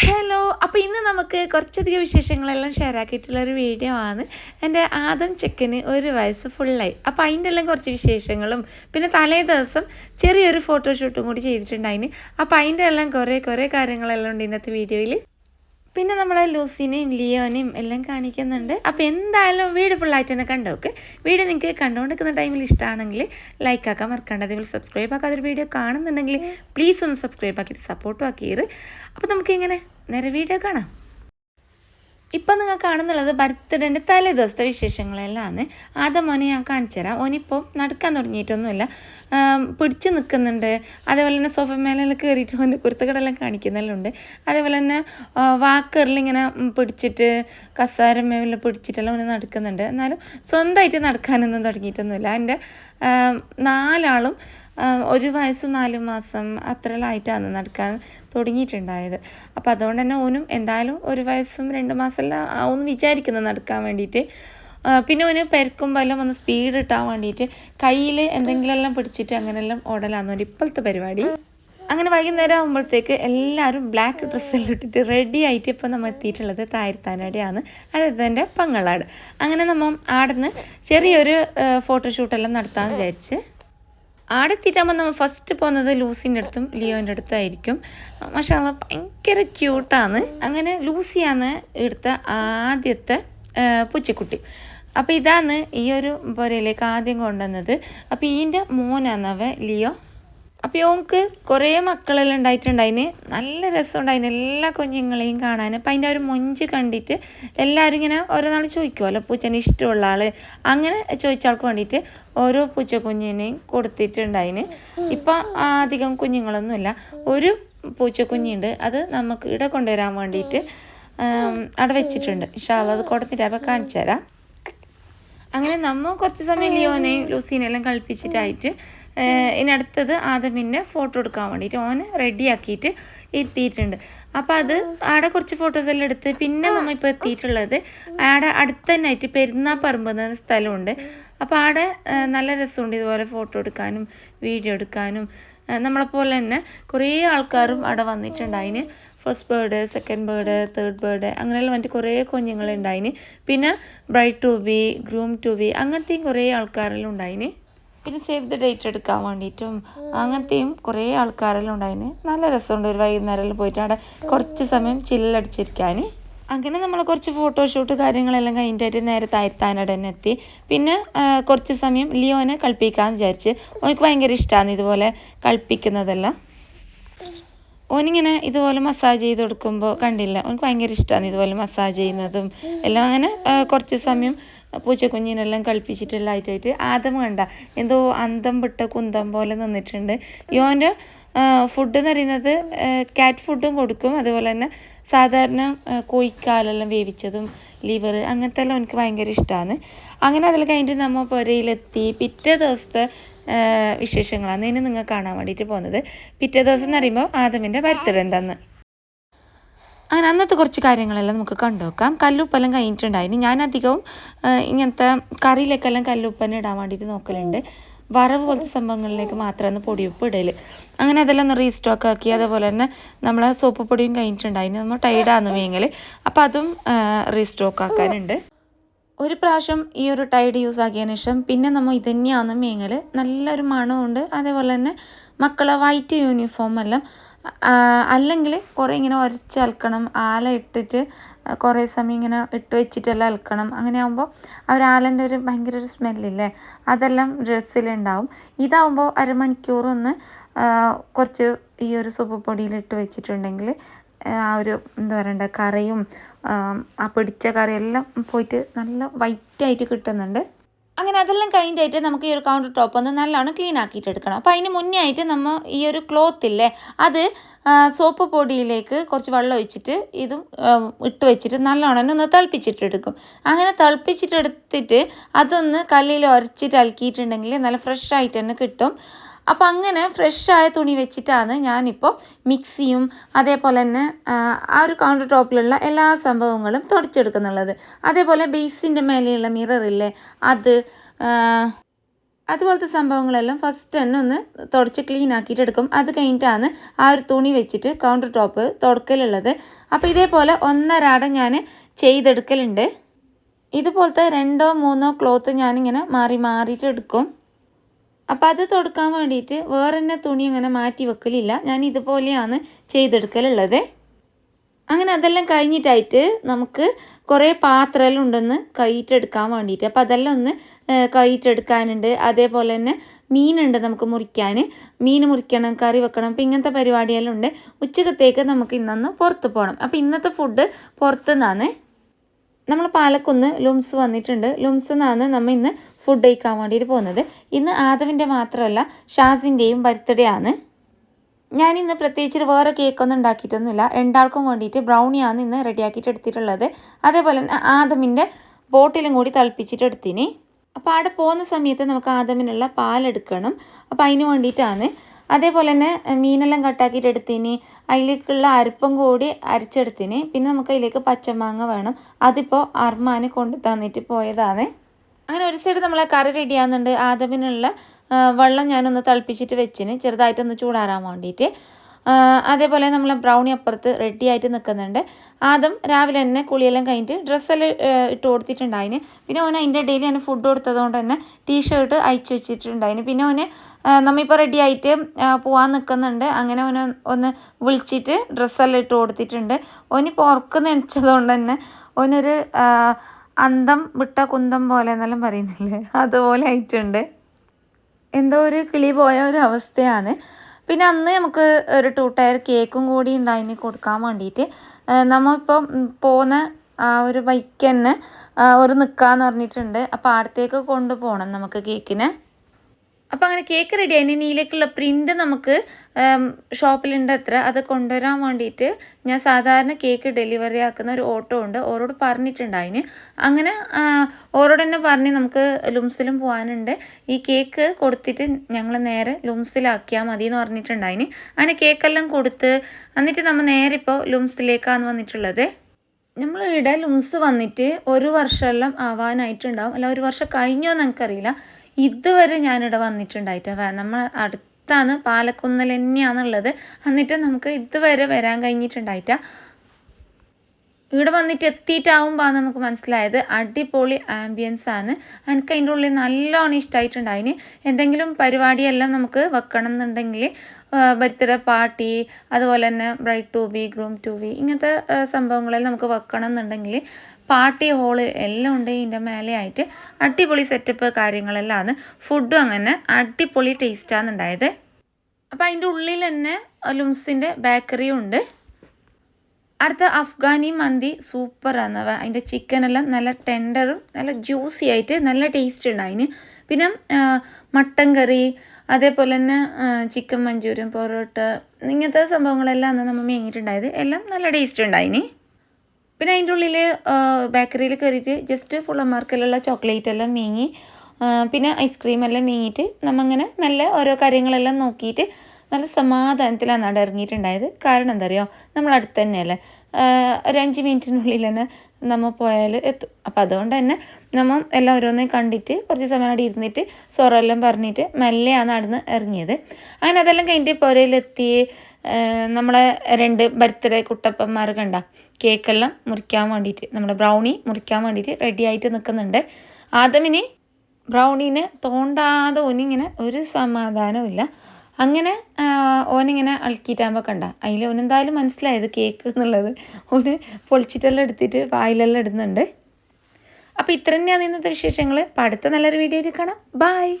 Hello അപ്പോൾ ഇന്ന് നമുക്ക് കുറച്ചധികം വിശേഷങ്ങളെല്ലാം ഷെയർ ആക്കിയിട്ടുള്ള ഒരു വീഡിയോ ആണ്. എന്റെ ആദം ചെക്കന് ഒരു വയസ്സ് ഫുള്ളായി അപ്പോൾ അതിന്റെ എല്ലാം കുറച്ച് വിശേഷങ്ങളും പിന്നെ തലേ ദിവസം ചെറിയൊരു ഫോട്ടോഷൂട്ടും കൂടി ചെയ്തിട്ടുണ്ടായിന്. അപ്പോൾ അതിന്റെ എല്ലാം കുറേ കുറേ കാര്യങ്ങളെല്ലാം ഉണ്ട് ഇന്നത്തെ വീഡിയോയിൽ പിന്നെ നമ്മളെ ലൂസിനെയും ലിയോനെയും എല്ലാം കാണിക്കുന്നുണ്ട്. അപ്പോൾ എന്തായാലും വീട് ഫുള്ളായിട്ട് തന്നെ കണ്ടോക്ക് വീഡിയോ നിങ്ങൾക്ക് കണ്ടുകൊണ്ടിരിക്കുന്ന ടൈമിൽ ഇഷ്ടമാണെങ്കിൽ ലൈക്ക് ആക്കാൻ മറക്കണ്ട. അതേപോലെ സബ്സ്ക്രൈബ് ആക്കാതൊരു വീഡിയോ കാണുന്നുണ്ടെങ്കിൽ പ്ലീസ് ഒന്ന് സബ്സ്ക്രൈബ് ആക്കിയിട്ട് സപ്പോർട്ടും ആക്കിയത് അപ്പോൾ നമുക്ക് ഇങ്ങനെ നേരെ വീഡിയോ കാണാം. ഇപ്പം നിങ്ങൾ കാണുന്നുള്ളത് ബർത്ത്ഡേന്റെ തലേ ദിവസത്തെ വിശേഷങ്ങളെല്ലാമാണ് ആദ്യം മോനെ ഞാൻ കാണിച്ചു തരാം. ഓനിപ്പോൾ നടക്കാൻ തുടങ്ങിയിട്ടൊന്നുമില്ല. പിടിച്ച് നിൽക്കുന്നുണ്ട്. അതേപോലെ തന്നെ സോഫ മേലെല്ലാം കയറിയിട്ട് ഓന്റെ കുരുത്തകടെല്ലാം കാണിക്കുന്നെല്ലാം അതേപോലെ തന്നെ വാക്കറിൽ ഇങ്ങനെ പിടിച്ചിട്ട് കസാര മേലെല്ലാം പിടിച്ചിട്ടെല്ലാം ഓന് നടക്കുന്നുണ്ട്. എന്നാലും സ്വന്തമായിട്ട് നടക്കാനൊന്നും തുടങ്ങിയിട്ടൊന്നുമില്ല. എന്റെ നാലാളും ഒരു വയസ്സും നാല് മാസം അത്ര ലൈറ്റാണ് നടക്കാൻ തുടങ്ങിയിട്ടുണ്ടായത്. അപ്പോൾ അതുകൊണ്ട് തന്നെ ഓനും എന്തായാലും ഒരു വയസ്സും രണ്ട് മാസമെല്ലാം ആവും വിചാരിക്കുന്നത് നടക്കാൻ വേണ്ടിയിട്ട്. പിന്നെ ഓന് പെരക്കുമ്പോൾ എല്ലാം ഒന്ന് സ്പീഡ് ഇട്ടാൻ വേണ്ടിയിട്ട് കയ്യിൽ എന്തെങ്കിലും എല്ലാം പിടിച്ചിട്ട് അങ്ങനെയെല്ലാം ഓടലാന്ന് ഒരു ഇപ്പോഴത്തെ പരിപാടി. അങ്ങനെ വൈകുന്നേരം ആകുമ്പോഴത്തേക്ക് എല്ലാവരും ബ്ലാക്ക് ഡ്രസ്സെല്ലാം ഇട്ടിട്ട് റെഡി ആയിട്ട് ഇപ്പോൾ നമ്മൾ എത്തിയിട്ടുള്ളത് താഴ്ത്താനടിയാണ് അതായത് എന്റെ പങ്ങളാട്. അങ്ങനെ നമ്മൾ ആടുന്ന് ചെറിയൊരു ഫോട്ടോഷൂട്ടെല്ലാം നടത്താമെന്ന് വിചാരിച്ച് ആടെ എത്തിയിട്ടാകുമ്പോൾ നമ്മൾ ഫസ്റ്റ് പോകുന്നത് ലൂസിന്റെ അടുത്തും ലിയോന്റെ അടുത്തായിരിക്കും. പക്ഷേ അവ ഭയങ്കര ക്യൂട്ടാണ് അങ്ങനെ ലൂസിയാണ് എടുത്ത ആദ്യത്തെ പൂച്ചക്കുട്ടി. അപ്പോൾ ഇതാണ് ഈ ഒരു പുരയിലേക്ക് ആദ്യം കൊണ്ടുവന്നത്. അപ്പോൾ ഇതിന്റെ മോനാണ് അവ ലിയോ. അപ്പോൾ ഓൾക്ക് കുറേ മക്കളെല്ലാം ഉണ്ടായിട്ടുണ്ടായിന്. നല്ല രസമുണ്ടായിന് എല്ലാ കുഞ്ഞുങ്ങളെയും കാണാൻ അപ്പം അതിന്റെ ഒരു മൊഞ്ച് കണ്ടിട്ട് എല്ലാവരും ഇങ്ങനെ ഓരോ നാൾ ചോദിക്കുമല്ലോ പൂച്ചനെ ഇഷ്ടമുള്ള ആൾ അങ്ങനെ ചോദിച്ച ആൾക്ക് വേണ്ടിയിട്ട് ഓരോ പൂച്ച പൂച്ചക്കുഞ്ഞിനെയും കൊടുത്തിട്ടുണ്ടായിന്. ഇപ്പം അധികം കുഞ്ഞുങ്ങളൊന്നുമില്ല. ഒരു പൂച്ച കുഞ്ഞുണ്ട് അത് നമുക്ക് ഇവിടെ കൊണ്ടുവരാൻ വേണ്ടിയിട്ട് അവിടെ വെച്ചിട്ടുണ്ട്. ഇൻഷാല്ല അത് കൊടുത്തിട്ട് അപ്പോൾ കാണിച്ചു തരാം അങ്ങനെ നമ്മൾ കുറച്ച് സമയം ലിയോനെയും ലൂസീനെയും എല്ലാം കളിപ്പിച്ചിട്ടായിട്ട് ഇനി അടുത്തത് ആദമിന്റെ ഫോട്ടോ എടുക്കാൻ വേണ്ടിയിട്ട് ഓനെ റെഡിയാക്കിയിട്ട് എത്തിയിട്ടുണ്ട്. അപ്പം അത് ആടെ കുറച്ച് ഫോട്ടോസ് എല്ലാം എടുത്ത് പിന്നെ നമ്മൾ ഇപ്പോൾ എത്തിയിട്ടുള്ളത് ആടെ അടുത്ത തന്നെ ആയിട്ട് പെരുന്നാപ്പറമ്പ് എന്ന സ്ഥലമുണ്ട്. അപ്പോൾ ആടെ നല്ല രസമുണ്ട് ഇതുപോലെ ഫോട്ടോ എടുക്കാനും വീഡിയോ എടുക്കാനും. നമ്മളെ നമ്മളെപ്പോലെ തന്നെ കുറേ ആൾക്കാരും അവിടെ വന്നിട്ടുണ്ടായിന് first bird second bird third bird അങ്ങനെയെല്ലാം മറ്റു കുറേ കുഞ്ഞുങ്ങളുണ്ടായിന് പിന്നെ bride to be groom to be അങ്ങനത്തെയും കുറേ ആൾക്കാരെല്ലാം ഉണ്ടായിന് പിന്നെ സേവ് ദ ഡേറ്റ് എടുക്കാൻ വേണ്ടിയിട്ടും അങ്ങനത്തെയും കുറേ ആൾക്കാരെല്ലാം ഉണ്ടായിന്. നല്ല രസമുണ്ട്. ഒരു വൈകുന്നേരം പോയിട്ട് അവിടെ കുറച്ച് സമയം ചില്ലടിച്ചിരിക്കാൻ അങ്ങനെ നമ്മൾ കുറച്ച് ഫോട്ടോഷൂട്ട് കാര്യങ്ങളെല്ലാം കഴിഞ്ഞിട്ട് നേരെ താഴ്ത്താനോട് തന്നെ എത്തി. പിന്നെ കുറച്ച് സമയം ലിയോനെ കളിപ്പിക്കാമെന്ന് വിചാരിച്ച്. ഓനിക്ക് ഭയങ്കര ഇഷ്ടമാണ് ഇതുപോലെ കളിപ്പിക്കുന്നതെല്ലാം. ഓനിങ്ങനെ ഇതുപോലെ മസാജ് ചെയ്ത് കൊടുക്കുമ്പോൾ കണ്ടില്ല. ഓനിക്ക് ഭയങ്കര ഇഷ്ടമാണ് ഇതുപോലെ മസാജ് ചെയ്യുന്നതും എല്ലാം. അങ്ങനെ കുറച്ച് സമയം പൂച്ചക്കുഞ്ഞിനെല്ലാം കളിപ്പിച്ചിട്ടെല്ലാം ആയിട്ടായിട്ട് ആദം കണ്ട. എന്തോ അന്തം വിട്ട കുന്തം പോലെ നിന്നിട്ടുണ്ട്. യോന്റെ ഫുഡ് എന്ന് പറയുന്നത് കാറ്റ് ഫുഡും കൊടുക്കും. അതുപോലെ തന്നെ സാധാരണ കോഴിക്കാലെല്ലാം വേവിച്ചതും ലിവർ അങ്ങനത്തെ എല്ലാം എനിക്ക് ഭയങ്കര ഇഷ്ടമാണ് അങ്ങനെ അതിൽ കഴിഞ്ഞിട്ട് നമ്മൾ പുരയിലെത്തി. പിറ്റേ ദിവസത്തെ വിശേഷങ്ങളാണ്. ഇനി നിങ്ങൾ കാണാൻ വേണ്ടിയിട്ട് പോകുന്നത്. പിറ്റേ ദിവസം എന്ന് പറയുമ്പോൾ ആദമിന്റെ ബർത്ത്ഡേ എന്താന്ന് അങ്ങനെ അന്നത്തെ കുറച്ച് കാര്യങ്ങളെല്ലാം നമുക്ക് കണ്ടുവെക്കാം കല്ലുപ്പെല്ലാം കഴിഞ്ഞിട്ടുണ്ടായിരുന്നു ആ, ഇങ്ങനത്തെ കറിയിലേക്കെല്ലാം കല്ലുപ്പന്നെ ഇടാൻ വേണ്ടിയിട്ട് നോക്കലുണ്ട്. വറവ് പോലത്തെ സംഭവങ്ങളിലേക്ക് മാത്രമാണ് പൊടിയുപ്പ് ഇടൽ അങ്ങനെ അതെല്ലാം റീസ്റ്റോക്ക് ആക്കി അതേപോലെ തന്നെ നമ്മൾ സോപ്പ് പൊടിയും കഴിഞ്ഞിട്ടുണ്ടായിരുന്നു നമ്മൾ ടൈഡാന്ന് വേങ്ങൽ അപ്പോൾ അതും റീസ്റ്റോക്ക് ആക്കാനുണ്ട് ഒരു പ്രാവശ്യം ഈ ഒരു ടൈഡ് യൂസ് ആക്കിയതിന് ശേഷം പിന്നെ നമ്മൾ ഇത് തന്നെയാണെന്ന് മേങ്ങൽ നല്ലൊരു മണമുണ്ട് അതേപോലെ തന്നെ മക്കളെ വൈറ്റ് യൂണിഫോം എല്ലാം അല്ലെങ്കിൽ കുറേ ഇങ്ങനെ ഉരച്ച് അലക്കണം ആല ഇട്ടിട്ട് കുറേ സമയം ഇങ്ങനെ ഇട്ട് വെച്ചിട്ടെല്ലാം അലക്കണം അങ്ങനെ ആകുമ്പോൾ ആ ഒരു ആലന്റെ ഒരു ഭയങ്കര ഒരു സ്മെല്ലില്ലേ? അതെല്ലാം ഡ്രസ്സിലുണ്ടാവും ഇതാവുമ്പോൾ അരമണിക്കൂറൊന്ന് ഒന്ന് കുറച്ച് ഈ ഒരു സോപ്പ് പൊടിയിൽ ഇട്ട് വെച്ചിട്ടുണ്ടെങ്കിൽ ആ ഒരു എന്താ പറയണ്ട കറിയും ആ പിടിച്ച കറിയെല്ലാം പോയിട്ട് നല്ല വൈറ്റായിട്ട് കിട്ടുന്നുണ്ട്. അങ്ങനെ അതെല്ലാം കഴിഞ്ഞിട്ടായിട്ട് നമുക്ക് ഈ ഒരു കൗണ്ടർ ടോപ്പ് ഒന്ന് നല്ലോണം ക്ലീൻ ആക്കിയിട്ട് എടുക്കണം. അപ്പോൾ അതിന് മുന്നേ ആയിട്ട് നമ്മൾ ഈ ഒരു ക്ലോത്ത് ഇല്ലേ അത് സോപ്പ് പൊടിയിലേക്ക് കുറച്ച് വെള്ളം ഒഴിച്ചിട്ട് ഇതും ഇട്ട് വെച്ചിട്ട് നല്ലോണം ഒന്ന് തിളപ്പിച്ചിട്ടെടുക്കും അങ്ങനെ തിളപ്പിച്ചിട്ടെടുത്തിട്ട് അതൊന്ന് കല്ലിൽ ഉരച്ചിട്ട് അലക്കിയിട്ടുണ്ടെങ്കിൽ നല്ല ഫ്രഷ് ആയിട്ട് തന്നെ കിട്ടും. അപ്പോൾ അങ്ങനെ ഫ്രഷായ തുണി വെച്ചിട്ടാണ് ഞാനിപ്പോൾ മിക്സിയും അതേപോലെ തന്നെ ആ, ഒരു കൗണ്ടർ ടോപ്പിലുള്ള എല്ലാ സംഭവങ്ങളും തുടച്ചെടുക്കുന്നുള്ളത്. അതേപോലെ ബേസിന്റെ മേലെയുള്ള മിററില്ലേ അത് അതുപോലത്തെ സംഭവങ്ങളെല്ലാം ഫസ്റ്റ് തന്നെ ഒന്ന് തുടച്ച് ക്ലീൻ ആക്കിയിട്ട് എടുക്കും. അത് കഴിഞ്ഞിട്ടാണ് ആ ഒരു തുണി വെച്ചിട്ട് കൗണ്ടർ ടോപ്പ് തുടക്കലുള്ളത്. അപ്പോൾ ഇതേപോലെ ഒന്നരാടം ഞാൻ ചെയ്തെടുക്കലുണ്ട്. ഇതുപോലത്തെ രണ്ടോ മൂന്നോ ക്ലോത്ത് ഞാനിങ്ങനെ മാറി മാറിയിട്ട് എടുക്കും. അപ്പോൾ അത് തുടക്കാൻ വേണ്ടിയിട്ട് വേറെ തന്നെ തുണി അങ്ങനെ മാറ്റി വെക്കലില്ല. ഞാൻ ഇതുപോലെയാണ് ചെയ്തെടുക്കലുള്ളത്. അങ്ങനെ അതെല്ലാം കഴിഞ്ഞിട്ടായിട്ട് നമുക്ക് കുറേ പാത്രമെല്ലാം ഉണ്ടെന്ന് കയ്യിട്ടെടുക്കാൻ വേണ്ടിയിട്ട്. അപ്പോൾ അതെല്ലാം ഒന്ന് കയ്യിട്ടെടുക്കാനുണ്ട് അതേപോലെ തന്നെ മീനുണ്ട് നമുക്ക് മുറിക്കാൻ. മീൻ മുറിക്കണം കറി വെക്കണം അപ്പോൾ ഇങ്ങനത്തെ പരിപാടിയെല്ലാം ഉണ്ട്. ഉച്ചക്കത്തേക്ക് നമുക്ക് ഇന്നൊന്ന് പുറത്ത് പോകണം അപ്പോൾ ഇന്നത്തെ ഫുഡ് പുറത്തു നിന്നാണ് നമ്മൾ പാലക്കുന്ന് ലുംസ് വന്നിട്ടുണ്ട്. ലുംസ് നിന്നാണ് നമ്മൾ ഇന്ന് ഫുഡ് കഴിക്കാൻ വേണ്ടിയിട്ട് പോകുന്നത്. ഇന്ന് ആദവിന്റെ മാത്രമല്ല ഷാസിന്റെയും ബർത്ത്ഡേ ആണ് ഞാൻ ഇന്ന് പ്രത്യേകിച്ച് വേറെ കേക്കൊന്നും ഉണ്ടാക്കിയിട്ടൊന്നുമില്ല. രണ്ടാൾക്കും വേണ്ടിയിട്ട് ബ്രൗണിയാണ് ഇന്ന് റെഡിയാക്കിയിട്ട് എടുത്തിട്ടുള്ളത്. അതേപോലെ തന്നെ ആദമിന്റെ ബോട്ടിലും കൂടി തിളപ്പിച്ചിട്ട് എടുത്തിന്. അപ്പോൾ അവിടെ പോകുന്ന സമയത്ത് നമുക്ക് ആദമിനുള്ള പാലെടുക്കണം. അപ്പോൾ അതിന് വേണ്ടിയിട്ടാണ് അതേപോലെ തന്നെ മീനെല്ലാം കട്ടാക്കിയിട്ട് എടുത്തിന് അതിലേക്കുള്ള അരിപ്പം കൂടി അരച്ചെടുത്തിന്. പിന്നെ നമുക്ക് അതിലേക്ക് പച്ചമാങ്ങ വേണം. അതിപ്പോൾ അർമാന് കൊണ്ട് തന്നിട്ട് പോയതാണ്. അങ്ങനെ ഒരു സൈഡ് നമ്മളെ കറി റെഡിയാകുന്നുണ്ട് ആദമിനുള്ള വെള്ളം ഞാനൊന്ന് തിളപ്പിച്ചിട്ട് വെച്ചിന്. ചെറുതായിട്ടൊന്ന് ചൂടാറാൻ വേണ്ടിയിട്ട് അതേപോലെ നമ്മൾ ബ്രൗണി അപ്പുറത്ത് റെഡി ആയിട്ട് നിൽക്കുന്നുണ്ട്. ആദ്യം രാവിലെ തന്നെ കുളിയെല്ലാം കഴിഞ്ഞിട്ട് ഡ്രസ്സെല്ലാം ഇട്ട് കൊടുത്തിട്ടുണ്ടായിന്. പിന്നെ ഓന് അതിന്റെ ഡെയിലി ഞാൻ ഫുഡ് കൊടുത്തതുകൊണ്ട് തന്നെ ടീഷർട്ട് അയച്ചു വെച്ചിട്ടുണ്ടായിന്. പിന്നെ ഓന് നമ്മിപ്പോൾ റെഡി ആയിട്ട് പോകാൻ നിൽക്കുന്നുണ്ട്. അങ്ങനെ ഓനെ ഒന്ന് വിളിച്ചിട്ട് ഡ്രസ്സെല്ലാം ഇട്ട് കൊടുത്തിട്ടുണ്ട്. ഓനിപ്പോൾ ഉറക്കം നനച്ചതുകൊണ്ട് തന്നെ ഓനൊരു അന്തം വിട്ട കുന്തം പോലെ എന്നെല്ലാം പറയുന്നില്ലേ? അതുപോലെ ആയിട്ടുണ്ട്. എന്തോ ഒരു കിളി പോയ ഒരു അവസ്ഥയാണ്. പിന്നെ അന്ന് നമുക്ക് ഒരു ടു ടയർ കേക്കും കൂടി ഉണ്ടായിന് കൊടുക്കാൻ വേണ്ടിയിട്ട് നമ്മളിപ്പം പോകുന്ന ആ ഒരു ബൈക്ക് തന്നെ ഒരു നിൽക്കാന്ന് പറഞ്ഞിട്ടുണ്ട്. അപ്പോൾ അടുത്തേക്ക് കൊണ്ടുപോകണം നമുക്ക് കേക്കിന് അപ്പോൾ അങ്ങനെ കേക്ക് റെഡി ആയി. നീലേക്കുള്ള പ്രിന്റ് നമുക്ക് ഷോപ്പിലുണ്ട് അത്ര. അത് കൊണ്ടുവരാൻ വേണ്ടിയിട്ട് ഞാൻ സാധാരണ കേക്ക് ഡെലിവറി ആക്കുന്ന ഒരു ഓട്ടോ ഉണ്ട്. ഓരോട് പറഞ്ഞിട്ടുണ്ടായിന് അങ്ങനെ ഓരോട് തന്നെ പറഞ്ഞ് നമുക്ക് ലുംസിലും പോകാനുണ്ട് ഈ കേക്ക് കൊടുത്തിട്ട് ഞങ്ങൾ നേരെ ലുംസിലാക്കിയാൽ മതി എന്ന് പറഞ്ഞിട്ടുണ്ടായിന് അങ്ങനെ കേക്കെല്ലാം കൊടുത്ത് എന്നിട്ട് നമ്മൾ നേരെ ഇപ്പോൾ ലുംസിലേക്കാന്ന് വന്നിട്ടുള്ളത്. നമ്മൾ ഇവിടെ ലുംസ് വന്നിട്ട് ഒരു വർഷമെല്ലാം ആവാനായിട്ടുണ്ടാവും. അല്ല ഒരു വർഷം കഴിഞ്ഞോ എന്ന് ഇതുവരെ ഞാനിവിടെ വന്നിട്ടുണ്ടായിട്ട്. നമ്മൾ അടുത്താണ് പാലക്കുന്നൽ തന്നെയാണുള്ളത്. എന്നിട്ട് നമുക്ക് ഇതുവരെ വരാൻ കഴിഞ്ഞിട്ടുണ്ടായിട്ട. ഇവിടെ വന്നിട്ട് എത്തിയിട്ടാവുമ്പോൾ നമുക്ക് മനസ്സിലായത്. അടിപൊളി ആംബിയൻസ് ആണ്. എനിക്ക് അതിന്റെ ഉള്ളിൽ നല്ലോണം ഇഷ്ടമായിട്ടുണ്ട് അതിന് എന്തെങ്കിലും പരിപാടിയെല്ലാം നമുക്ക് വെക്കണം എന്നുണ്ടെങ്കിൽ ബർത്ത്ഡേ പാർട്ടി അതുപോലെ തന്നെ bride to be groom to be ഇങ്ങനത്തെ സംഭവങ്ങളെല്ലാം നമുക്ക് വെക്കണം എന്നുണ്ടെങ്കിൽ പാർട്ടി ഹോൾ എല്ലാം ഉണ്ട് ഇതിന്റെ മേലെ ആയിട്ട്. അടിപൊളി സെറ്റപ്പ് കാര്യങ്ങളെല്ലാം ആണ്. ഫുഡും അങ്ങനെ അടിപൊളി ടേസ്റ്റാണ് ഉണ്ടായത്. അപ്പോൾ അതിന്റെ ഉള്ളിൽ തന്നെ ലുംസിന്റെ ബേക്കറിയും ഉണ്ട്. അടുത്ത അഫ്ഗാനി മന്തി സൂപ്പറാണ് അതിന്റെ ചിക്കനെല്ലാം നല്ല ടെൻഡറും നല്ല ജ്യൂസി ആയിട്ട് നല്ല ടേസ്റ്റ് ഉണ്ട് അതിന്. പിന്നെ മട്ടൻ കറി അതേപോലെ തന്നെ ചിക്കൻ മഞ്ചൂരിയൻ പൊറോട്ട ഇങ്ങനത്തെ സംഭവങ്ങളെല്ലാം അന്ന് നമ്മൾ മേങ്ങിയിട്ടുണ്ടായത് എല്ലാം നല്ല ടേസ്റ്റ് ഉണ്ടായിന് പിന്നെ അതിന്റെ ഉള്ളിൽ ബേക്കറിയിൽ കയറിയിട്ട് ജസ്റ്റ് പുള്ളന്മാർക്കെല്ലാം ചോക്ലേറ്റ് എല്ലാം മേങ്ങി പിന്നെ ഐസ്ക്രീം എല്ലാം മേങ്ങിയിട്ട് നമ്മങ്ങനെ മെല്ലെ ഓരോ കാര്യങ്ങളെല്ലാം നോക്കിയിട്ട് നല്ല സമാധാനത്തിലാണ് അവിടെ ഇറങ്ങിയിട്ടുണ്ടായത് കാരണം എന്താ അറിയോ നമ്മൾ അടുത്ത് തന്നെയല്ലേ ഒരു അഞ്ച് മിനിറ്റിനുള്ളിൽ തന്നെ നമ്മൾ പോയാൽ എത്തും. അപ്പോൾ അതുകൊണ്ട് തന്നെ നമ്മൾ എല്ലാം ഓരോന്നേ കണ്ടിട്ട് കുറച്ച് സമയം അവിടെ ഇരുന്നിട്ട് സൊറെല്ലാം പറഞ്ഞിട്ട് മെല്ലെയാണ് നടന്ന് ഇറങ്ങിയത്. അങ്ങനെ അതെല്ലാം കഴിഞ്ഞിട്ട് പുരയിലെത്തി നമ്മളെ രണ്ട് ബർത്ത്ഡേ കുട്ടപ്പന്മാർ കണ്ട. കേക്കെല്ലാം മുറിക്കാൻ വേണ്ടിയിട്ട് നമ്മുടെ ബ്രൗണി മുറിക്കാൻ വേണ്ടിയിട്ട് റെഡി ആയിട്ട് നിൽക്കുന്നുണ്ട്. ആദമിന് ബ്രൗണീനെ തോണ്ടാതെ ഒന്നിങ്ങനെ ഒരു സമാധാനവും അങ്ങനെ ഓനിങ്ങനെ അളക്കിയിട്ടാകുമ്പോൾ കണ്ട. അതിൽ ഓനെന്തായാലും മനസ്സിലായത് കേക്ക് എന്നുള്ളത്. ഓന് പൊളിച്ചിട്ടെല്ലാം എടുത്തിട്ട് വായിലെല്ലാം ഇടുന്നുണ്ട്. അപ്പോൾ ഇത്ര തന്നെയാണ് ഇന്നത്തെ വിശേഷങ്ങൾ അപ്പോൾ അടുത്ത നല്ലൊരു വീഡിയോയിൽ കാണാം. ബായ്